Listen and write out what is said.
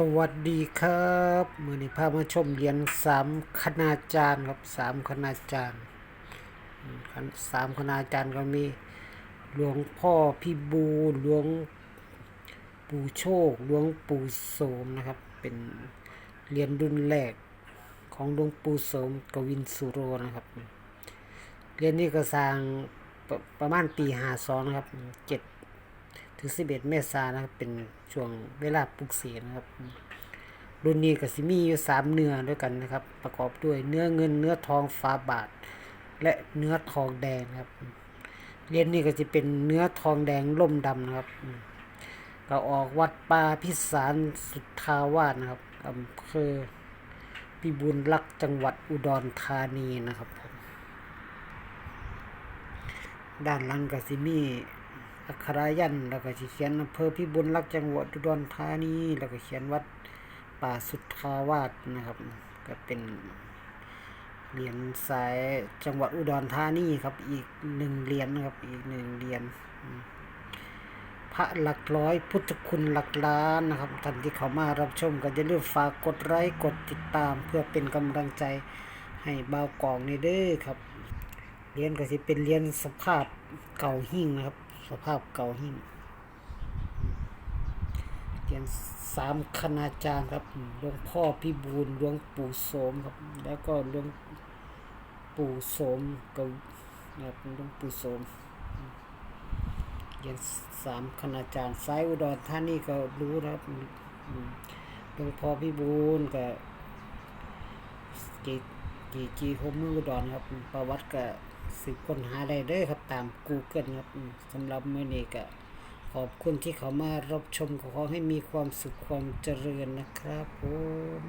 สวัสดีครับมือนี้พามาชมเหรียญสามคณาจารย์ครับสามคณาจารย์สามคณาจารย์ก็มีหลวงพ่อพี่บูหลวงปู่โชคหลวงปู่โสมนะครับ เป็นเหรียญรุ่นแรกของหลวงปู่โสมกวินสุโรนะครับเหรียญนี้ก็สร้างประประมาณปีห้าสองนะครับเจ็ด ถึง11เมษายนนะครับ เป็นช่วงเวลาปลุกเสกนะครับ รุ่นนี้ก็สิมีอยู่สามเนื้อด้วยกันนะครับ ประกอบด้วยเนื้อเงินเนื้อทองฟ้าบาท และเนื้อทองแดงครับเรียญนี้ก็จะเป็นเนื้อทองแดงล่มดำนะครับ ก็ออกวัดป่าพิสารสุทธาวาสนะครับอำเภอพิบูลรักษ์จังหวัดอุดรธานีนะครับ ด้านหลังก็สิมี อักขรายันแล้วก็สิเขียนอำเภอพิบูลรักษ์จังหวัดอุดรธานีแล้วก็เขียนวัดป่าสุทธาวาสนะครับ ก็เป็นเหรียญสายจังหวัดอุดรธานีครับ อีกหนึ่งเหรียญนะครับ อีกหนึ่งเหรียญพระหลักร้อยพุทธคุณหลักล้านนะครับท่านที่เข้ามารับชมก็อย่าลืมฝากกดไลค์กดติดตาม เพื่อเป็นกำลังใจให้เบากองในเด้อครับเหรียญก็สิเป็นเหรียญสภาพเก่าหิ่งนะครับ สภาพเก่าหิ่งเหรียญสามคณาจารย์ครับหลวงพ่อพิบูลหลวงปู่โสมครับ แล้วก็หลวงปู่โสมกับนะครับหลวงปู่โสมเรียญสามคณาจารย์สายอุดรท่านนี่ก็รู้นะครับหลวงพ่อพิบูลกับจีจีจีโฮมืออุดอนครับ ประวัติก็ สืบค้นหาได้เด้อครับตาม Google ครับสำหรับมื้อนี้ก็ขอบคุณที่เขามารับชมขอให้มีความสุขความเจริญนะครับผม